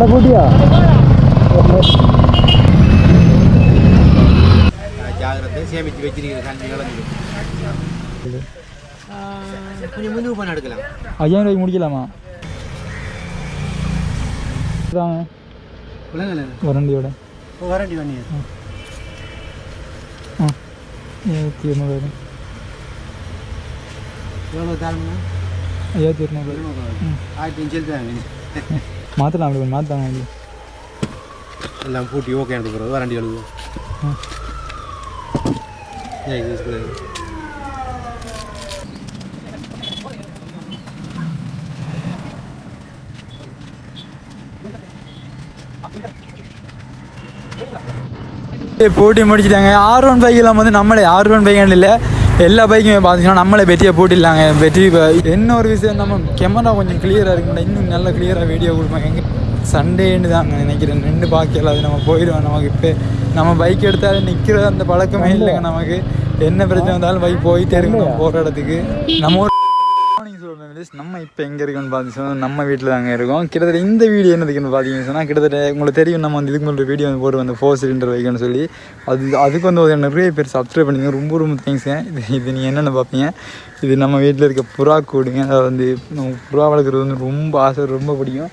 கடை போட்டியா ஜாகிரதை சேமித்து வச்சிருக்கிற கொஞ்சம் முன்னுக்கு பண்ண எடுக்கலாம் ஐயாயிரம் ரூபாய்க்கு முடிக்கலாமா? வரண்டியோட வரண்டி பண்ணி ஆ. ஏழாயிரத்தி இரநூறு எவ்வளோ தாழ்னா ஐயாயிரத்தி இரநூறு ஆயிரத்தி அஞ்சு மாற்றலாம் அப்படி கொஞ்சம் அப்படி. எல்லாம் பூட்டி ஓகே எடுத்து போகிறது வரண்டி எழுதுவோம் போட்டி முடிச்சிட்டாங்க. ஆர் ஒன் பைக்கெல்லாம் வந்து நம்மளே. ஆர் ஒன் பைக் இல்லை. எல்லா பைக்குமே பார்த்தீங்கன்னா நம்மளே பெட்டியை போட்டிடலாங்க. பெட்டி இப்போ என்ன ஒரு விஷயம் நம்ம கேமரா கொஞ்சம் கிளியராக இருக்குங்க இன்னும் நல்ல கிளியராக வீடியோ கொடுப்பாங்க எங்கே சண்டேன்னு தாங்க நினைக்கிறேன். ரெண்டு பாக்கியில் அது நம்ம போயிடுவோம். நமக்கு இப்போ நம்ம பைக் எடுத்தாலும் நிற்கிற அந்த பழக்கமே இல்லைங்க நமக்கு. என்ன பிரச்சனை வந்தாலும் பைக் போயிட்டே இருக்கணும் போகிற இடத்துக்கு நம்ம கைஸ் நம்ம இப்போ எங்கே இருக்கோம்னு பார்த்தீங்கன்னா நம்ம வீட்டில் தாங்க இருக்கோம். கிட்டத்தட்ட இந்த வீடியோ என்னதுக்குன்னு பார்த்தீங்கன்னு சொன்னால் கிட்டத்தட்ட உங்களுக்கு தெரியும் நம்ம வந்து இதுக்கு முன்னாடி வீடியோ வந்து போட்டு வந்து ஃபோர் சிலிண்டர் வைக்கணும்னு சொல்லி. அது அதுக்கு வந்து ஒரு நிறைய பேர் சப்ஸ்கிரைப் பண்ணிங்க ரொம்ப ரொம்ப தேங்க்ஸுங்க இது இது நீங்கள் என்னென்ன பார்ப்பீங்க இது நம்ம வீட்டில் இருக்க புறா கூடுங்க. அதை வந்து நம்ம புறா வளர்க்குறது வந்து ரொம்ப ஆசை ரொம்ப பிடிக்கும்.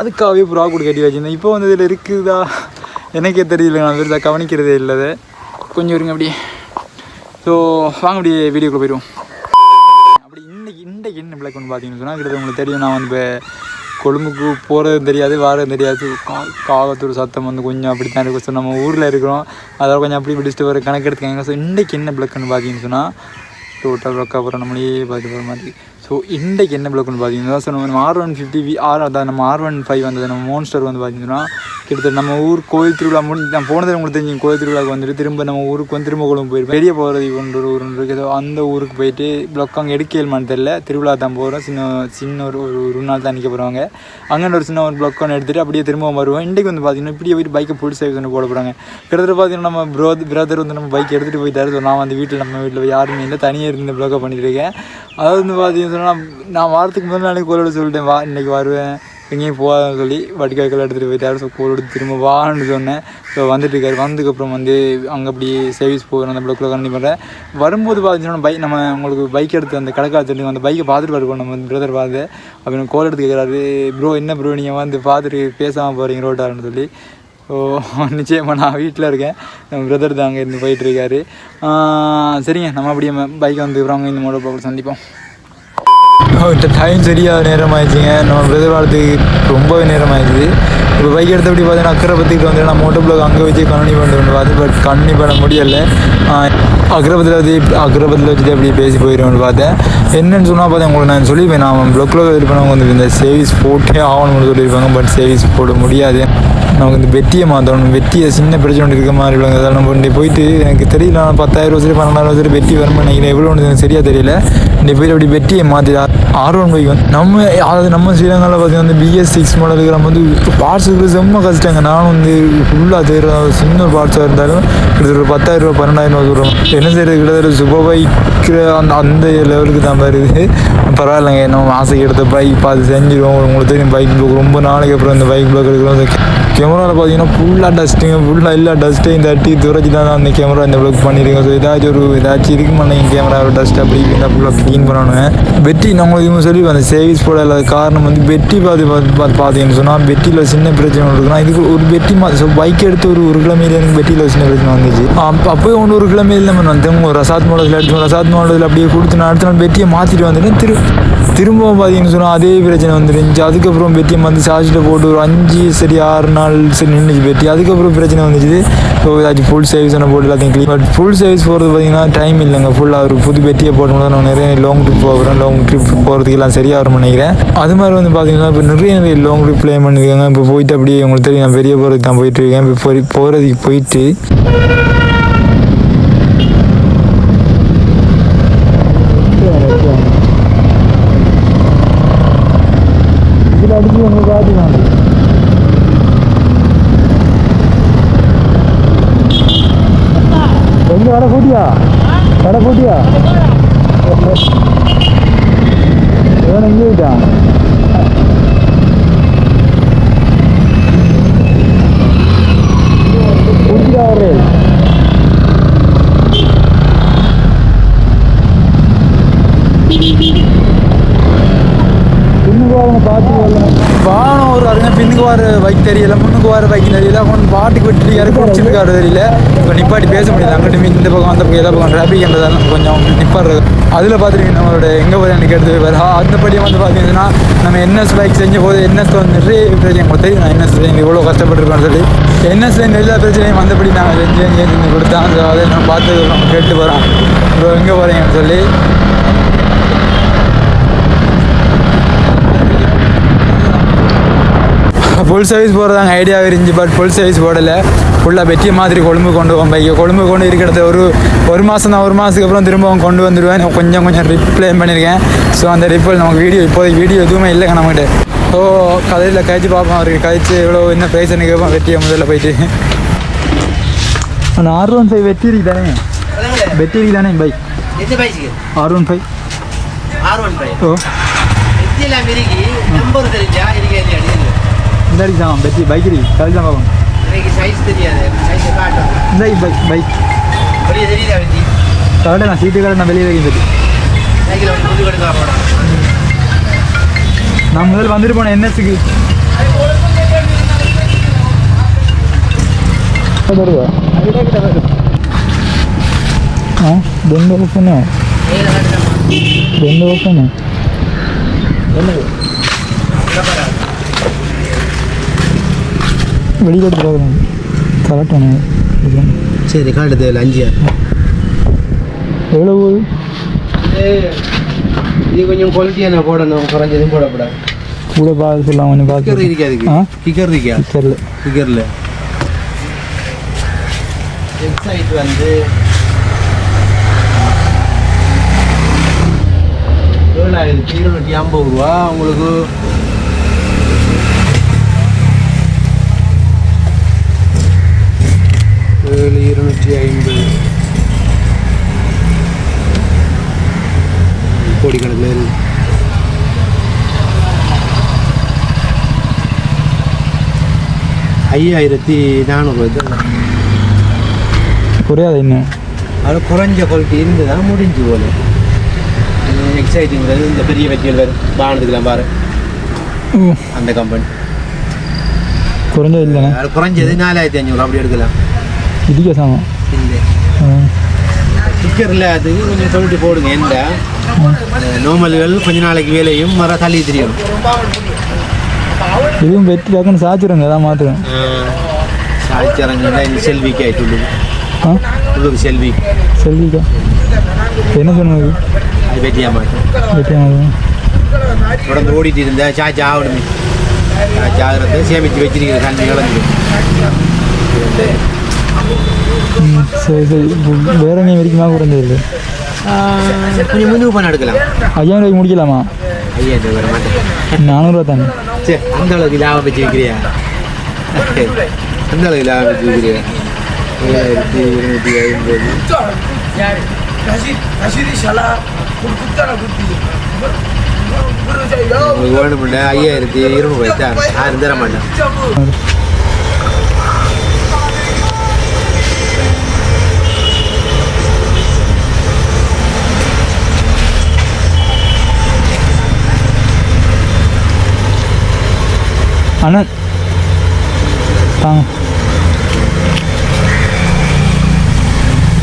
அதுக்காகவே புறா கூடு கட்டி வச்சுருந்தேன். இப்போ வந்து இதில் இருக்குதா? எனக்கே தெரியல நான் பெருசாக கவனிக்கிறதே இல்லை கொஞ்சம் இருங்க அப்படியே. ஸோ வாங்க அப்படியே வீடியோக்குள்ளே போயிடுவோம். இன்றைக்கு என்ன பார்த்தீங்கன்னு சொன்னால் கிட்டத்தட்ட உங்களுக்கு தெரியும் நான் வந்து இப்போ கொழும்புக்கு போகிறதும் தெரியாது வாரதும் தெரியாது. கா காகத்தூர் சத்தம் வந்து கொஞ்சம் அப்படி தான் இருக்கும். ஸோ நம்ம ஊரில் இருக்கிறோம். அதோட கொஞ்சம் அப்படி பிடிச்சிட்டு வர கணக்கு எடுத்துக்காங்க ஸோ இன்றைக்கி என்ன பிளக்குன்னு பார்த்தீங்கன்னு சொன்னால் டோட்டல் ரொக்கா போகிற நம்மளே பார்த்து போகிற மாதிரி ஸோ இன்றைக்கு என்ன பிளக்குன்னு பார்த்தீங்கன்னா ஸோ நம்ம R one fifty V R அதான் நம்ம ஆர் ஒன் ஃபைவ் வந்தது நம்ம மோன்ஸ்டர் வந்து பார்த்தீங்கன்னா கிட்டத்தட்ட நம்ம ஊர் கோயில் திருவிழா முடி நான் போனது உங்களுக்கு தெரிஞ்சு கோயில் திருவிழாவுக்கு வந்துட்டு திரும்ப நம்ம ஊருக்கு வந்து திரும்ப கொழும்பு போயிருப்போம். வெளியே போகிறது ஒன்று ஒரு ஊர் இருக்குது அந்த ஊருக்கு போயிட்டு பிளாக் அங்கே எடுக்கலுமான்னு தெரில திருவிழா தான் போகிறோம் சின்ன சின்ன ஒரு ஒரு ஒரு நாள் தான் நிற்க போகிறவங்க அங்கே ஒரு சின்ன ஒரு பிளாக் ஒன்று எடுத்துகிட்டு அப்படியே திரும்ப வருவோம். இன்றைக்கு வந்து பார்த்தீங்கன்னா இப்படியே போயிட்டு பைக்கை ஃபுல் சர்வீஸ் ஒன்று போட போகிறாங்க கிட்டத்தட்ட பார்த்தீங்கன்னா நம்ம ப்ரோ பிரதர் வந்து நம்ம பைக் எடுத்துகிட்டு போயிட்டாரு. ஸோ நான் வந்து வீட்டில் நம்ம வீட்டில் யாருமே இல்லை. தனியாக இருந்து பிளாக்கை பண்ணிட்டு இருக்கேன். அதாவது வந்து பார்த்தீங்கன்னா சொன்னால் நான் வாரத்துக்கு முதல் நாளைக்கு கோலோட சொல்லிட்டேன் வா இன்னைக்கு வருவேன் எங்கேயும் போகாதுன்னு சொல்லி வட்டிக்காய்கள் எடுத்துகிட்டு போயிட்டாரு ஸோ கோலோடு திரும்ப வான்னு சொன்னேன். ஸோ வந்துட்டு இருக்காரு. வந்ததுக்கப்புறம் வந்து அங்கே அப்படி சர்வீஸ் போகிறோம் அந்த பிளாக்கில் கண்டி பண்ணுறேன் வரும்போது பார்த்தீங்கன்னா பைக் நம்ம உங்களுக்கு பைக் எடுத்து அந்த கடைக்காலத்துட்டு அந்த பைக்கை பார்த்துட்டு வருவோம் நம்ம பிரதர் பார்த்து. அப்படின்னு கோல் எடுத்து கேட்குறாரு ப்ரோ என்ன ப்ரோ நீங்கள் வந்து பார்த்துட்டு பேசாமல் போகிறீங்க ரோட்டாருன்னு சொல்லி. ஸோ நிச்சயமாக நான் வீட்டில் இருக்கேன். நம்ம பிரதர் தான் அங்கே இருந்து போயிட்டுருக்காரு சரிங்க. நம்ம அப்படியே பைக்கை வந்து அப்புறம் இந்த மோட்டர் பார்க்க சந்திப்போம். டைம் சரியாக நேரம் ஆயிடுச்சுங்க நம்ம பிரதர் வாழ்த்துக்கு ரொம்பவே நேரம் ஆயிடுச்சு இப்போ பைக் எடுத்தபடி பார்த்தீங்கன்னா அக்கறை வந்து நான் மோட்டோ பிளாக் அங்கே வச்சு கண்ணி பண்ணிட்டு பார்த்து பட் கண்ணி பண்ண முடியலை. அக்ரபத்தில் வச்சு அக்ரபத்தில் வச்சுட்டு அப்படியே பேசி போயிடுவேன் பார்த்தேன். என்னன்னு சொன்னால் பார்த்தேன் உங்களுக்கு நான் சொல்லியிருப்பேன். நான் ப்ளக்கில் இருப்பேன் வந்து இந்த சேவிஸ் போட்டே ஆகணும்னு சொல்லியிருப்பாங்க. பட் சேவிஸ் போட முடியாது. நமக்கு இந்த வெட்டியை மாற்றணும் வெட்டியை சின்ன பிரச்சனை இருக்க மாதிரி உள்ளவங்க அதெல்லாம் நம்ம இன்றைக்கு போயிட்டு எனக்கு தெரியல. நான் பத்தாயிரம் சரி பன்னெண்டாயிரம் சரி வெட்டி வரும்னு நினைக்கிறேன். எவ்வளோ ஒன்று எனக்கு சரியாக தெரியல. இன்றைக்கு போயிட்டு அப்படி வெட்டியை மாற்றிடா ஆர் ஒன் பைக் வந்து நம்ம அதாவது நம்ம ஸ்ரீலங்காவில் பார்த்தீங்கன்னா வந்து பிஎஸ் சிக்ஸ் மாடலுக்கு நம்ம வந்து பார்ட்ஸுக்கு செம்ம கஷ்டங்க. நானும் வந்து ஃபுல்லாக தேடுற சின்ன ஒரு பார்ட்ஸாக இருந்தாலும் கிட்டத்தட்ட ஒரு பத்தாயிரம் ரூபா பன்னெண்டாயிரம் ரூபா சொல்கிறோம் என்ன செய்யறது கிட்டத்தட்ட சுப பைக்கிற அந்த அந்த லெவலுக்கு தான் வருது. பரவாயில்லைங்க. நம்ம ஆசைக்கு எடுத்த பைக் பார்த்து செஞ்சிருவோம். உங்களுக்கு தெரியும் பைக் ப்ளோக் ரொம்ப நாளைக்கு அப்புறம் இந்த பைக் ப்ளோக் எடுக்கிறோம். கேமராவில் பார்த்தீங்கன்னா ஃபுல்லாக டஸ்ட்டுங்க ஃபுல்லாக எல்லா டஸ்ட்டையும் தட்டி துறைச்சி தான் அந்த கேமரா இந்த ப்ளோக் பண்ணியிருக்கோம். ஸோ ஏதாச்சும் ஒரு ஏதாச்சும் இதுக்கு பண்ணீங்க கேமரா டஸ்ட் அப்படி ஃபுல்லாக க்ளீன் பண்ணுவேன் வெட்டி நம்ம உங்களுக்கு சொல்லி அந்த சேவிஸ் போட இல்லாத காரணம் வந்து பெட்டி பாதி பார்த்தீங்கன்னு சொன்னால் பெட்டியில் சின்ன பிரச்சனை ஒன்று இருக்குன்னா இதுக்கு ஒரு பெட்டி மா ஸோ பைக் எடுத்து ஒரு ஒரு கிலோமீட்டர் எனக்கு பெட்டியில் சின்ன பிரச்சனை வந்துச்சு அப்போ அப்போயே ஒன்று ஒரு கிலோமீட்டர் நம்ம வந்து ஒரு ரசாத் மாடத்தில் எடுத்து ரசாத் மாடத்தில் அப்படியே கொடுத்து நான் அடுத்த நாள் பெட்டியை மாற்றிட்டு வந்துட்டேன். திரு திரும்பவும் பார்த்தீங்கன்னு சொன்னால் அதே பிரச்சனை வந்துருந்துச்சு. அதுக்கப்புறம் பெட்டியை வந்து சார்ஜில் போட்டு ஒரு அஞ்சு சரி ஆறு நாள் சரி நின்றுச்சு பெட்டி. அதுக்கப்புறம் பிரச்சனை வந்துச்சு ஸோ ஏதாச்சும் ஃபுல் சர்வீஸ் ஒன்று போட்டு எல்லாத்தையும் க்ளீன் பட் ஃபுல் சர்வீஸ் போகிறது பார்த்தீங்கன்னா டைம் இல்லைங்க. ஃபுல்லாக ஒரு புது பெட்டியை போட்டோம்னா நான் நிறைய லாங் ட்ரிப் போகிறேன். லாங் ட்ரிப் போகிறதுக்கு எல்லாம் சரியாக வரும்னு நினைக்கிறேன். அது மாதிரி வந்து பார்த்தீங்கன்னா இப்போ நிறைய நிறைய லாங் ட்ரிப் பிளே பண்ணியிருக்காங்க இப்போ போயிட்டு அப்படியே உங்களுக்கு தெரியும் நான் பெரிய போகிறதுக்கு தான் போயிட்டு இருக்கேன். இப்போ போய் போகிறதுக்கு போயிட்டு கடை கூட்டியா? கடை கூட்டியா? எங்க கடை பூட்டியா கடை பூட்டியா இவன் எங்கே போயிட்டான் வர பைக் தெரியல. முன்னுக்கு வர பைக் தெரியல. அவன் பாட்டுக்கு விட்டு யாரும் குடிச்சிருக்காரு தெரியல. இப்போ நிப்பாட்டி பேச முடியல. அங்கிட்டு இந்த பக்கம் அந்த பக்கம் எல்லா பக்கம் டிராஃபிக்ன்றதால கொஞ்சம் நிப்பாடுறது அதில் பார்த்துருக்கீங்க நம்மளோட எங்கே போய் எனக்கு எடுத்து போய் அந்தபடியும் வந்து பார்த்தீங்கன்னா நம்ம என்எஸ் பைக் செஞ்ச போது என்எஸ் வந்துட்டு நிறைய பிரச்சனை உங்களுக்கு தெரியும். நான் என்எஸ் இவ்வளோ கஷ்டப்பட்டுருக்கோம்னு சொல்லி. என்எஸ்ல எல்லா பிரச்சனையும் வந்தபடி நாங்கள் செஞ்சு செஞ்சு செஞ்சு கொடுத்தா அதை நம்ம பார்த்து கேட்டு போகிறோம் இப்போ எங்கே போகிறீங்கன்னு சொல்லி ஃபுல் சர்வீஸ் போகிறதாங்க ஐடியா இருந்துச்சு பட் ஃபுல் சர்வீஸ் போடலை. ஃபுல்லாக வெட்டிய மாதிரி கொழும்பு கொண்டு போவோம் பைக்கை கொழும்பு கொண்டு இருக்கிறத ஒரு ஒரு மாதம் தான் ஒரு மாதத்துக்கு அப்புறம் திரும்பவும் கொண்டு வந்துடுவேன் கொஞ்சம் கொஞ்சம் ரிப்ளேம் பண்ணியிருக்கேன் ஸோ அந்த ரிப்பிள் நமக்கு வீடியோ இப்போதைக்கு வீடியோ எதுவுமே இல்லைங்க நம்மகிட்ட. ஸோ கதையில் கழிச்சு பார்ப்போம் அவருக்கு கழிச்சு எவ்வளோ என்ன ப்ரைஸ்னு கேட்போம் வெட்டியை முதல்ல போயிட்டு. அந்த ஆர் ஒன் ஃபைவ் வெட்டி இருக்கு தானே? வெட்டி இருக்கு தானே bike R one five R one five ஓ. இந்த இருக்கு தான் வெட்டி பைக் தான் பார்ப்போம் எனக்கு சைஸ் தெரியாது. சைஸ் காட்டும். இந்த பைக் பைக். வெளியே தெரியுதா வெட்டி கரெக்டாக நான் சீட்டு கடை நான் வெளியே வைக்கிறது சைக்கிள் வந்து புது கடுக்கா போடும் நான் முதல்ல வந்துட்டு போனேன் என்எஸ்க்கு வருவா ஆ ஓப்பனு. ஓப்பனு. வெளியில் எடுத்து பார்க்குறேன் கரெக்டான சரி காட்டு தேவையில்ல அஞ்சு எவ்வளோ போகுது இது கொஞ்சம் குவாலிட்டியான போடணும் குறைஞ்சதும் போடக்கூடாது. கூட பார்த்து சொல்லலாம் கொஞ்சம் பார்த்து இருக்கா அதுக்கு ஆ? கிக்கர் இருக்கா? தெரியல கிக்கரில் வெப்சைட் வந்து ஏழாயிரத்தி இருநூற்றி ஐம்பது ரூபா. உங்களுக்கு ஏழு இருநூற்றி ஐம்பது கோடிக்கணக்கில் இருக்கு ஐயாயிரத்தி நானூறுரூவா குறையாது இன்னும். அது குறைஞ்ச குவாலிட்டி இருந்ததா? முடிஞ்சு போல. எக்ஸைட்டிங் இந்த பெரிய வெற்றிகள் வரும். பாரு. அந்த கம்பெனி குறைஞ்சது இல்லைண்ணே அது குறைஞ்சது நாலாயிரத்தி அஞ்சூறு அப்படி எடுக்கலாம். இடிக்க சாமான் இந்த ஆ. ஸ்டிக்கரில் அது கொஞ்சம் சொல்லிட்டு போடுங்க. எந்த நோமல்கள் கொஞ்ச நாளைக்கு வேலையும் மர தள்ளி தெரியும். இதுவும் மாற்றுறேன் சாய்ச்சரங்க இந்த செல்விக்கு ஆயிட்டு உள்ளது ஆ உள்ளுக்கு செல்வி செல்விக்கா என்ன சொன்னது அது வெட்டியா மாட்டேன் வெட்டியானது தொடர்ந்து ஓடிட்டு இருந்த சாச்சி ஆகணுமே சாச்சி ஆகிறது சேமித்து வச்சிருக்கிற தண்ணி ம் சரி சரி வேற நீ வரைக்குமா குறைஞ்சது கொஞ்சம் முன்னுக்கு பண்ண எடுக்கலாம் ஐயாயிரம் ரூபாய்க்கு முடிக்கலாமா ஐயா இந்த வர மாட்டேன் நானூறுரூவா தானே சரி அந்த அளவுக்கு லாபம் வச்சு வைக்கிறியா அந்த அளவுக்கு லாபம் வச்சு வைக்கிறியா ஏழாயிரத்தி இருநூற்றி ஐம்பது ஐயாயிரத்தி இருநூறு தான் யாரும் தர மாட்டேன் தாங்க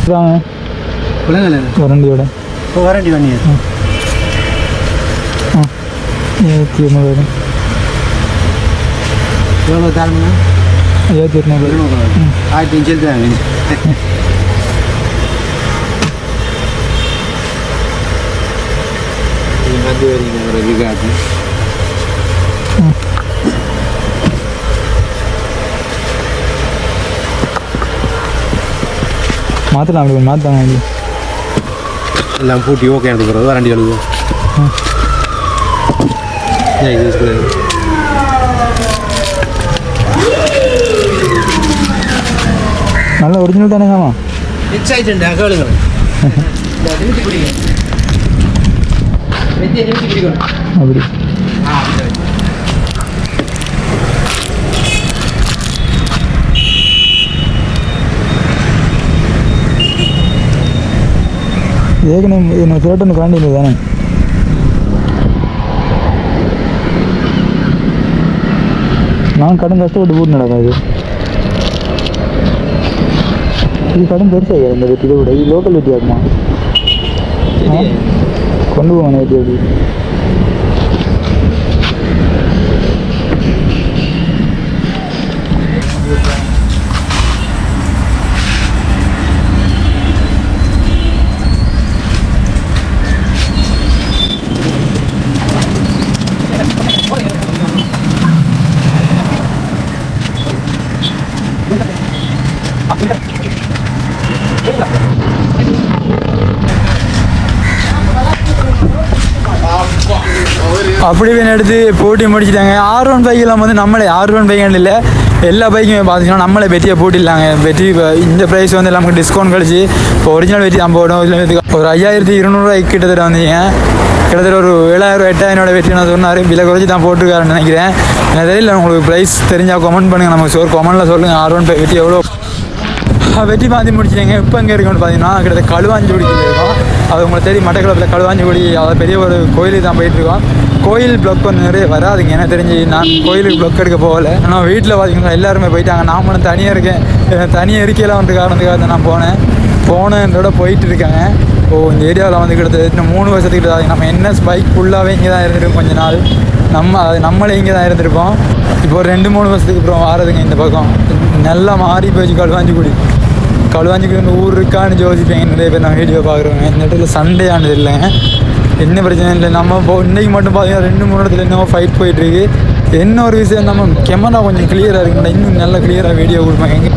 தாங்க பிள்ளைங்கள வரண்டியோட வரண்டி பண்ணி ஆ. ஏற்றி இருநூறு எவ்வளோ தரணும்னா ஏற்றி இருநூறு ஆயிரத்தி அஞ்சு எழுதுறாங்க வந்து வரீங்க விகாது மாற்றலாம் அப்படி மாற்றாங்க அப்படி. எல்லாம் பூட்டி ஓகே எனக்கு இது யூஸ் பண்ணு. நல்ல ஒரிஜினல் தானே சாமா கேளுங்க. அப்படி ஆ அப்படி தான். ஏற்கனவே என்ன சேட்டன் காண்டி தானே? நான் கடன் கஷ்டப்பட்டு போட்டு நடக்காது இது. கடன் பெருசாக இந்த வெட்டி விட இது லோக்கல் வெட்டி ஆகுமா கொண்டு போவானே வெட்டி அப்படி அப்படி வேணும் எடுத்து போட்டி முடிச்சுட்டாங்க. ஆர் ஒன் பைக்கெல்லாம் வந்து நம்மளே ஆர் ஒன் பைக் இல்லை. எல்லா பைக்குமே பார்த்தீங்கன்னா நம்மளே வெற்றியை போட்டிடலாங்க. வெற்றி இந்த ப்ரைஸ் வந்து நமக்கு டிஸ்கவுண்ட் கழிச்சு இப்போ ஒரிஜினல் வெட்டி நம்ம போடும் ஒரு ஐயாயிரத்தி இருநூறுவாய் கிட்டத்தட்ட வந்தீங்க. கிட்டத்தட்ட ஒரு ஏழாயிரம் எட்டாயிரம் வெட்டி நான் சொன்னார். விலை குறைச்சி தான் போட்டிருக்காருன்னு நினைக்கிறேன். எனக்கு தெரியல உங்களுக்கு ப்ரைஸ் தெரிஞ்சால் கமெண்ட் பண்ணுங்கள் நமக்கு சோர் கமெண்ட்டில் சொல்லுங்கள் ஆர் ஒன் பைக் வெற்றி எவ்வளோ? வெட்டி பாந்தி முடிச்சிங்க இப்போ எங்கே இருக்குன்னு பார்த்தீங்கன்னா கிட்டத்தட்ட களுவாஞ்சிகுடி இருக்கும் அது உங்களுக்கு தெரியும் மட்டக்களப்பில் களுவாஞ்சிக்குடி அதை பெரிய ஒரு கோயிலுக்கு தான் போயிட்டுருக்கோம் கோயில் பிளாக் வந்து நிறைய வராதுங்க. எனக்கு தெரிஞ்சு நான் கோயிலுக்கு பிளாக் எடுக்க போகல. ஆனால் வீட்டில் பார்த்தீங்கன்னா எல்லாருமே போயிட்டாங்க. நான் மட்டும் தனியாக இருக்கேன் தனியாக இருக்கையில் வந்து காரணத்துக்காக நான் போனேன். போனேன்றோட போயிட்டு இருக்காங்க. ஓ இந்த ஏரியாவில் வந்து கிட்டத்தட்ட இன்னும் மூணு வருஷத்துக்கு கிட்ட நம்ம என்எஸ் பைக் ஃபுல்லாகவே இங்கே தான் இருந்திருக்கும் கொஞ்ச நாள். நம்ம அது நம்மளே இங்கே தான் இருந்திருப்போம் இப்போ ஒரு ரெண்டு மூணு வருஷத்துக்கு அப்புறம் வாரதுங்க இந்த பக்கம். நல்லா மாறி போச்சு கழுவாஞ்சிக்குடி கழுவாஞ்சிக்குடி ஊர் இருக்கான்னு யோசிப்பேங்க நிறைய பேர் நான் வீடியோ பார்க்குறோங்க இந்த இடத்துல சண்டே ஆனது இல்லைங்க. என்ன பிரச்சனை இல்லை. நம்ம இப்போ இன்னைக்கு மட்டும் பார்த்தீங்கன்னா ரெண்டு மூணு இடத்துல என்னவோ ஃபைட் போயிட்டுருக்கு. என்ன ஒரு விஷயம் நம்ம கேமரா கொஞ்சம் கிளியராக இருக்குண்டா இன்னும் நல்லா கிளியராக வீடியோ கொடுப்பேன். எங்க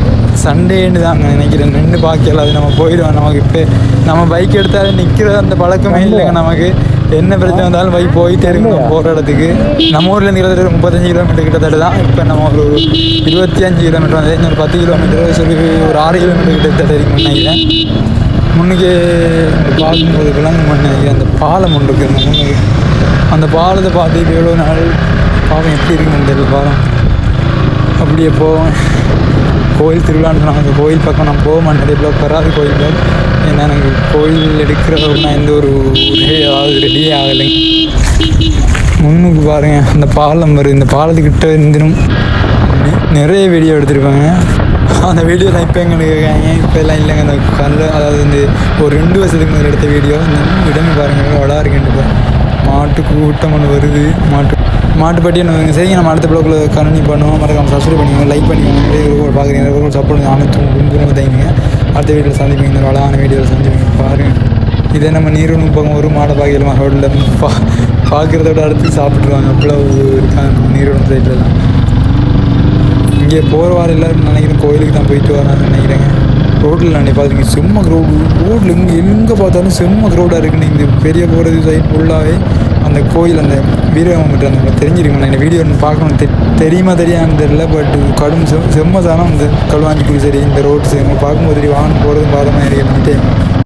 சண்டேன்னு தாங்க நினைக்கிறேன். நின்று பார்க்கல அது நம்ம போயிடுவோம். நமக்கு இப்போ நம்ம பைக் எடுத்தாலே நிற்கிற அந்த பழக்கமே இல்லைங்க நமக்கு. என்ன பிரச்சனை வந்தாலும் பைக் போயிட்டே இருக்கணும் போகிற இடத்துக்கு. நம்ம ஊர்லேருந்து கிட்டத்தட்ட முப்பத்தஞ்சு கிலோமீட்டர் கிட்டத்தட்ட தான். இப்போ நம்ம ஒரு இருபத்தி அஞ்சு கிலோமீட்டர் வந்து இன்னொரு பத்து கிலோமீட்டர் சொல்லி ஒரு ஆறு கிலோமீட்டர் கிட்டத்தட்ட இருக்குன்னு நினைக்கிறேன். முன்னுக்கு பார்க்கும்போது விலங்கு மண்ணுக்கு அந்த பாலம் ஒன்று இருக்குது அந்த முன்னுக்கு. அந்த பாலத்தை பார்த்து இப்போ எவ்வளோ நாள் பாவம் எப்படி இருக்குன்னு தெரியல பாலம் அப்படியே போவேன். கோயில் திருவிழான்னு சொன்னாங்க. கோயில் பக்கம் நான் போக மாட்டேன். நிறைய பிளாக் வராது கோயில் பிளாக் ஏன்னா எனக்கு கோயில் எடுக்கிறவங்கன்னா எந்த ஒரு ஒரே அதாவது ரெடியே ஆகலைங்க. முன்னுக்கு பாருங்கள் அந்த பாலம் வருது. இந்த பாலத்துக்கிட்ட இருந்துடும் நிறைய வீடியோ எடுத்திருப்பாங்க. அந்த வீடியோலாம் இப்போ எங்கே இருக்காங்க இப்போ எல்லாம் இல்லைங்க. அந்த கல் அதாவது இந்த ஒரு ரெண்டு வருஷத்துக்கு முதல்ல எடுத்த வீடியோ இடமே பாருங்கள் வடா இருக்குன்ட்டு மாட்டு கூட்டம் ஒன்று வருது. மாட்டு மாட்டுப்பட்டி என்ன சரிங்க நம்ம அடுத்த ப்ளாக்கில் கணினி பண்ணுவோம். மறக்காம சப்ஸ்கிரைப் பண்ணிக்கோங்க. லைக் பண்ணிக்கோங்க. நிறைய பார்க்குறீங்க நிறைய பேர் சப்போர்ட் அனைத்தும் கும்புறம் தைங்க அடுத்த வீடியோவில் சந்திப்பீங்க இந்த வளமான வீடியோவில் சந்திப்பீங்க பாருங்கள் இதே நம்ம நீரூர் போகும் ஒரு மாடை பார்க்கலாம் ரோட்டில் பா பார்க்குறத விட அடுத்து சாப்பிட்ருவாங்க அவ்வளோ இருக்காங்க நம்ம நீரூர் சைடில் தான் இங்கே போகிற வாரம் எல்லோரும் நினைக்கிறேன் கோயிலுக்கு தான் போயிட்டு வரான்னு நினைக்கிறேங்க. ரோட்டில் நான் பார்த்துருக்கேன் செம்ம க்ரௌடு ரோட்டில் இங்கே எங்கே பார்த்தாலும் செம்ம க்ரௌடாக இருக்குன்னு இந்த பெரிய போகிறது சைட் ஃபுல்லாகவே அந்த கோயில் அந்த வீரவங்கிட்ட அந்த தெரிஞ்சிருக்கணும் இந்த வீடியோ பார்க்கணும் தெ தெரியுமா தெரியான்னு தெரியல பட் கடும் செம் செம்ம சாணம் இந்த கல்வாஞ்சிக்குடி சரி இந்த ரோடு சரி பார்க்கும்போது சரி வாகனம் போகிறதும் பாதமாக இருக்கு